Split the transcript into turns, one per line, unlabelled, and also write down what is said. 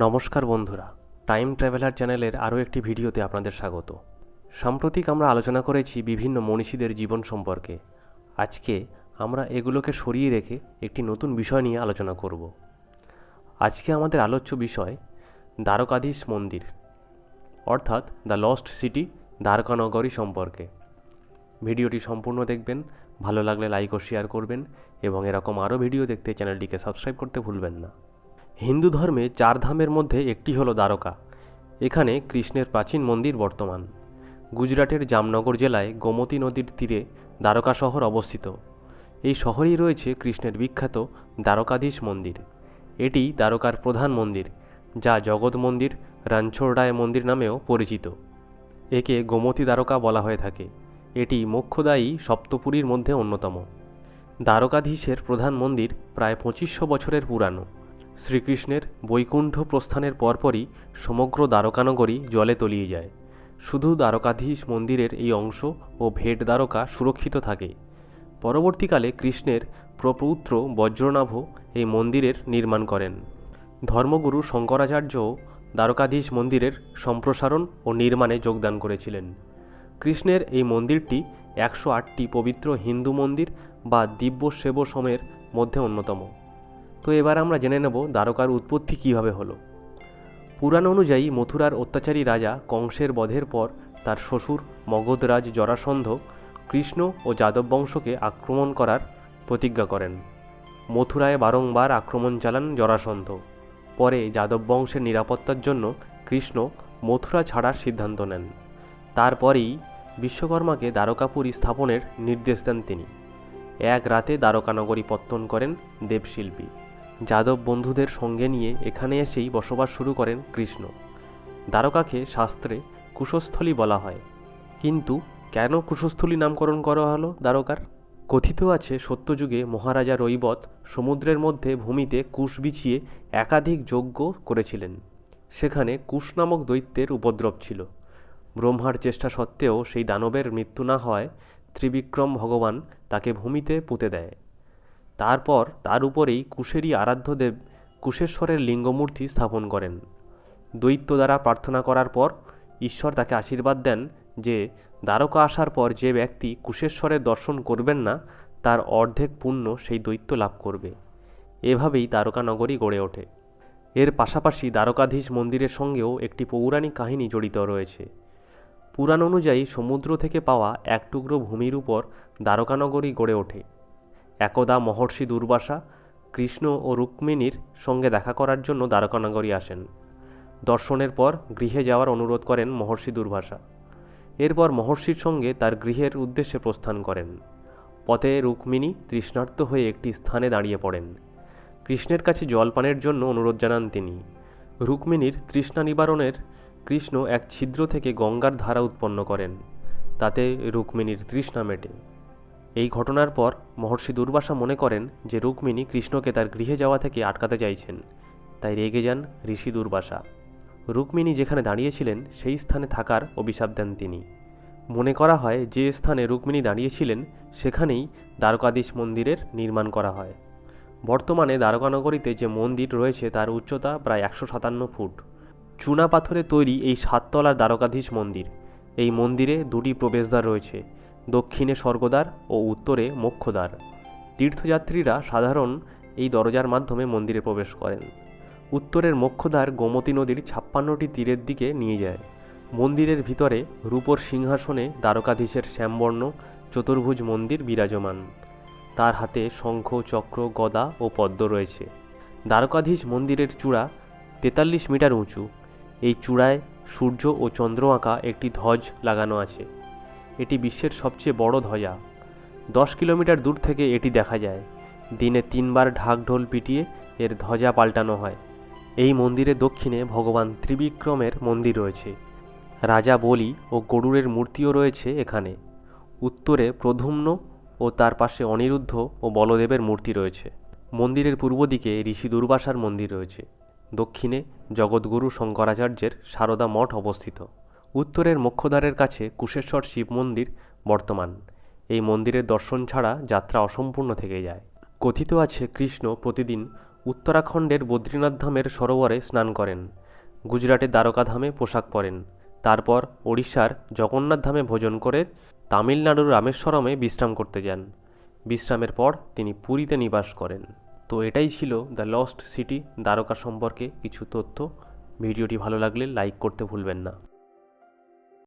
নমস্কার বন্ধুরা time traveller চ্যানেলের আরও একটি ভিডিওতে আপনাদের স্বাগত। সাম্প্রতিক আমরা আলোচনা করেছি বিভিন্ন মনীষীদের জীবন সম্পর্কে। আজকে আমরা এগুলোকে সরিয়ে রেখে একটি নতুন বিষয় নিয়ে আলোচনা করব। আজকে আমাদের আলোচ্য বিষয়, দ্বারকাধীশ মন্দির, অর্থাৎ দ্য লস্ট সিটি, দ্বারকানগরী সম্পর্কে। ভিডিওটি সম্পূর্ণ দেখবেন, ভালো লাগলে লাইক ও শেয়ার করবেন এবং এরকম আরও ভিডিও দেখতে চ্যানেলটিকে সাবস্ক্রাইব করতে ভুলবেন না। হিন্দু ধর্মে চার ধামের মধ্যে একটি হলো দ্বারকা। এখানে কৃষ্ণের প্রাচীন মন্দির বর্তমান। গুজরাটের জামনগর জেলায় গোমতী নদীর তীরে দ্বারকা শহর অবস্থিত। এই শহরেই রয়েছে কৃষ্ণের বিখ্যাত দ্বারকাধীশ মন্দির। এটি দ্বারকার প্রধান মন্দির, যা জগৎ মন্দির রানছোড়রায় মন্দির নামেও পরিচিত। একে গোমতী দ্বারকা বলা হয়ে থাকে। এটি মোক্ষদায়ী সপ্তপুরীর মধ্যে অন্যতম। দ্বারকাধীশের প্রধান মন্দির প্রায় পঁচিশশো বছরের পুরানো। শ্রীকৃষ্ণের বৈকুণ্ঠ প্রস্থানের পরপরই সমগ্র দ্বারকানগরী জলে তলিয়ে যায়। শুধু দ্বারকাধীশ মন্দিরের এই অংশ ও ভেট দ্বারকা সুরক্ষিত থাকে। পরবর্তীকালে কৃষ্ণের প্রপৌত্র বজ্রনাভ এই মন্দিরের নির্মাণ করেন। ধর্মগুরু শঙ্করাচার্যও দ্বারকাধীশ মন্দিরের সম্প্রসারণ ও নির্মাণে যোগদান করেছিলেন। কৃষ্ণের এই মন্দিরটি একশো আটটি পবিত্র হিন্দু মন্দির বা দিব্য সেব সমের মধ্যে অন্যতম। তো এবার আমরা জেনে নেব দ্বারকার উৎপত্তি কীভাবে হলো। পুরাণ অনুযায়ী মথুরার অত্যাচারী রাজা কংসের বধের পর তার শ্বশুর মগধরাজ জরাসন্ধ কৃষ্ণ ও যাদব বংশকে আক্রমণ করার প্রতিজ্ঞা করেন। মথুরায় বারংবার আক্রমণ চালান জরাসন্ধ। পরে যাদব বংশের নিরাপত্তার জন্য কৃষ্ণ মথুরা ছাড়ার সিদ্ধান্ত নেন। তারপরেই বিশ্বকর্মাকে দ্বারকাপুরী স্থাপনের নির্দেশ দেন তিনি। এক রাতে দ্বারকানগরী পত্তন করেন দেবশিল্পী। যাদব বন্ধুদের সঙ্গে নিয়ে এখানে এসেই বসবাস শুরু করেন কৃষ্ণ। দ্বারকাকে শাস্ত্রে কুশস্থলী বলা হয়। কিন্তু কেন কুশস্থলী নামকরণ করা হলো দ্বারকার? কথিত আছে সত্যযুগে মহারাজা রৈবত সমুদ্রের মধ্যে ভূমিতে কুশ বিছিয়ে একাধিক যজ্ঞ করেছিলেন। সেখানে কুশ নামক দৈত্যের উপদ্রব ছিল। ব্রহ্মার চেষ্টা সত্ত্বেও সেই দানবের মৃত্যু না হয় ত্রিবিক্রম ভগবান তাকে ভূমিতে পুঁতে দেয়। তারপর তার উপরেই কুশেরই আরাধ্য দেব কুশেশ্বরের লিঙ্গমূর্তি স্থাপন করেন। দৈত্য দ্বারা প্রার্থনা করার পর ঈশ্বর তাকে আশীর্বাদ দেন যে, দ্বারকা আসার পর যে ব্যক্তি কুশেশ্বরের দর্শন করবেন না, তার অর্ধেক পুণ্য সেই দৈত্য লাভ করবে। এভাবেই দ্বারকা নগরী গড়ে ওঠে। এর পাশাপাশি দ্বারকাধীশ মন্দিরের সঙ্গেও একটি পৌরাণিক কাহিনী জড়িত রয়েছে। পুরাণ অনুযায়ী সমুদ্র থেকে পাওয়া এক টুকরো ভূমির উপর দ্বারকানগরী গড়ে ওঠে। একদা মহর্ষি দুর্বাসা, কৃষ্ণ ও রুক্মিণীর সঙ্গে দেখা করার জন্য দ্বারকানগরী আসেন। দর্শনের পর গৃহে যাওয়ার অনুরোধ করেন মহর্ষি দুর্বাসা। এরপর মহর্ষির সঙ্গে তার গৃহের উদ্দেশ্যে প্রস্থান করেন। পথে রুক্মিণী তৃষ্ণার্ত হয়ে একটি স্থানে দাঁড়িয়ে পড়েন। কৃষ্ণের কাছে জলপানের জন্য অনুরোধ জানান তিনি। রুক্মিণীর তৃষ্ণা নিবারণের কৃষ্ণ এক ছিদ্র থেকে গঙ্গার ধারা উৎপন্ন করেন। তাতে রুক্মিণীর তৃষ্ণা মেটে। এই ঘটনার পর মহর্ষি দুর্বাসা মনে করেন যে রুক্মিণী কৃষ্ণকে তার গৃহে যাওয়া থেকে আটকাতে চাইছেন। তাই রেগে যান ঋষি দুর্বাসা। রুক্মিণী যেখানে দাঁড়িয়েছিলেন, সেই স্থানে থাকার অভিশাপ দেন তিনি। মনে করা হয়, যে স্থানে রুক্মিণী দাঁড়িয়েছিলেন, সেখানেই দ্বারকাধীশ মন্দিরের নির্মাণ করা হয়। বর্তমানে দ্বারকানগরীতে যে মন্দির রয়েছে, তার উচ্চতা প্রায় একশো সাতান্ন ফুট। চুনা পাথরে তৈরি এই সাততলার দ্বারকাধীশ মন্দির। এই মন্দিরে দুটি প্রবেশদ্বার রয়েছে। দক্ষিণে স্বর্গদ্বার ও উত্তরে মোক্ষদ্বার। তীর্থযাত্রীরা সাধারণ এই দরজার মাধ্যমে মন্দিরে প্রবেশ করেন। উত্তরের মোক্ষদ্বার গোমতী নদীর ছাপ্পান্নটি তীরের দিকে নিয়ে যায়। মন্দিরের ভিতরে রূপর সিংহাসনে দ্বারকাধীশের শ্যামবর্ণ, চতুর্ভুজ মন্দির বিরাজমান। তার হাতে শঙ্খ, চক্র, গদা ও পদ্ম রয়েছে। দ্বারকাধীশ মন্দিরের চূড়া তেতাল্লিশ মিটার উঁচু। এই চূড়ায় সূর্য ও চন্দ্র আঁকা একটি ধ্বজ লাগানো আছে। এটি বিশ্বের সবচেয়ে বড় ধ্বজা দশ কিলোমিটার দূর থেকে এটি দেখা যায়। দিনে তিনবার ঢাক ঢোল পিটিয়ে এর ধ্বজা পাল্টানো হয়। এই মন্দিরের দক্ষিণে ভগবান ত্রিবিক্রমের মন্দির রয়েছে। রাজা বলি ও গরুরের মূর্তিও রয়েছে এখানে। উত্তরে প্রধুম্ন ও তার পাশে অনিরুদ্ধ ও বলদেবের মূর্তি রয়েছে। মন্দিরের পূর্ব দিকে ঋষি দুর্বাসার মন্দির রয়েছে। দক্ষিণে জগৎগুরু শঙ্করাচার্যের সারদা মঠ অবস্থিত। উত্তরের মোক্ষদ্বারের কাছে কুশেশ্বর শিব মন্দির বর্তমান। এই মন্দিরের দর্শন ছাড়া যাত্রা অসম্পূর্ণ থেকে যায়। কথিত আছে, কৃষ্ণ প্রতিদিন উত্তরাখণ্ডের বদ্রীনাথ ধামের সরোবরে স্নান করেন। গুজরাটের দ্বারকা ধামে পোশাক পরেন। তারপর ওড়িশার জগন্নাথ ধামে ভোজন করে তামিলনাড়ুর রামেশ্বরমে বিশ্রাম করতে যান। বিশ্রামের পর তিনি পুরীতে নিবাস করেন। তো এটাই ছিল দ্য লস্ট সিটি দ্বারকা সম্পর্কে কিছু তথ্য। ভিডিওটি ভালো লাগলে লাইক করতে ভুলবেন না।